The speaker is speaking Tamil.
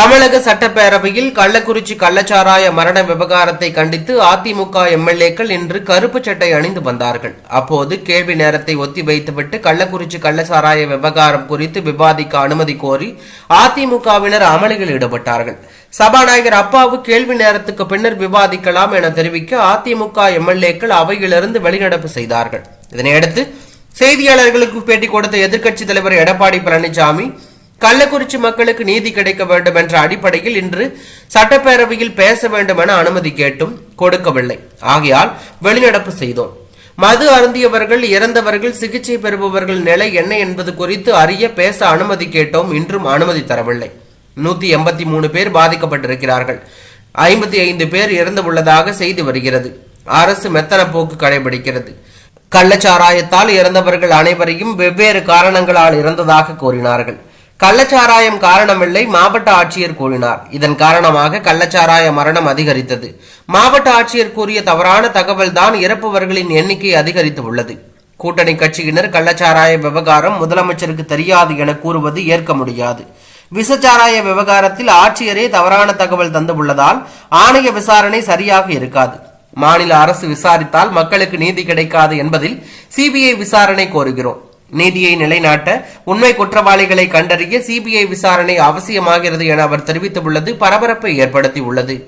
தமிழக சட்டப்பேரவையில் கள்ளக்குறிச்சி கள்ளச்சாராய மரண விவகாரத்தை கண்டித்து அதிமுக எம்எல்ஏக்கள் இன்று கருப்பு சட்டை அணிந்து வந்தார்கள். அப்போது கேள்வி நேரத்தை ஒத்திவைத்துவிட்டு கள்ளக்குறிச்சி கள்ளச்சாராய விவகாரம் குறித்து விவாதிக்க அனுமதி கோரி அதிமுகவினர் அமளியில் ஈடுபட்டார்கள். சபாநாயகர் அப்பாவு கேள்வி நேரத்துக்கு பின்னர் விவாதிக்கலாம் என தெரிவிக்க அதிமுக எம்எல்ஏக்கள் அவையிலிருந்து வெளிநடப்பு செய்தார்கள். இதனையடுத்து செய்தியாளர்களுக்கு பேட்டி கொடுத்த எதிர்க்கட்சித் தலைவர் எடப்பாடி பழனிசாமி கள்ளக்குறிச்சி மக்களுக்கு நீதி கிடைக்க வேண்டும் என்ற அடிப்படையில் இன்று சட்டப்பேரவையில் பேச வேண்டும் என அனுமதி கேட்டும் கொடுக்கவில்லை. ஆகையால் வெளிநடப்பு செய்தோம். மது அருந்தியவர்கள் இறந்தவர்கள் சிகிச்சை பெறுபவர்கள் நிலை என்ன என்பது குறித்து அறிய பேச அனுமதி கேட்டோம். இன்றும் அனுமதி தரவில்லை. நூத்தி எண்பத்தி மூணு பேர் பாதிக்கப்பட்டிருக்கிறார்கள். ஐம்பத்தி ஐந்து பேர் இறந்து உள்ளதாக செய்தி வருகிறது. அரசு மெத்தன போக்கு கடைபிடிக்கிறது. கள்ளச்சாராயத்தால் இறந்தவர்கள் அனைவரையும் வெவ்வேறு காரணங்களால் இறந்ததாக கூறினார்கள். கள்ளச்சாராயம் காரணமில்லை மாவட்ட ஆட்சியர் கூறினார். இதன் காரணமாக கள்ளச்சாராய மரணம் அதிகரித்தது. மாவட்ட ஆட்சியர் கூறிய தவறான தகவல் தான் இறப்பவர்களின் எண்ணிக்கை அதிகரித்து உள்ளது. கூட்டணி கட்சியினர் கள்ளச்சாராய விவகாரம் முதலமைச்சருக்கு தெரியாது என கூறுவது ஏற்க முடியாது. விசச்சாராய விவகாரத்தில் ஆட்சியரே தவறான தகவல் தந்துள்ளதால் ஆணைய விசாரணை சரியாக இருக்காது. மாநில அரசு விசாரித்தால் மக்களுக்கு நீதி கிடைக்காது என்பதில் சிபிஐ விசாரணை கோருகிறோம். நீதியை நிலைநாட்ட உண்மை குற்றவாளிகளை கண்டறிய சிபிஐ விசாரணை அவசியமாகிறது என அவர் தெரிவித்துள்ளது. பரபரப்பை ஏற்படுத்தியுள்ளது.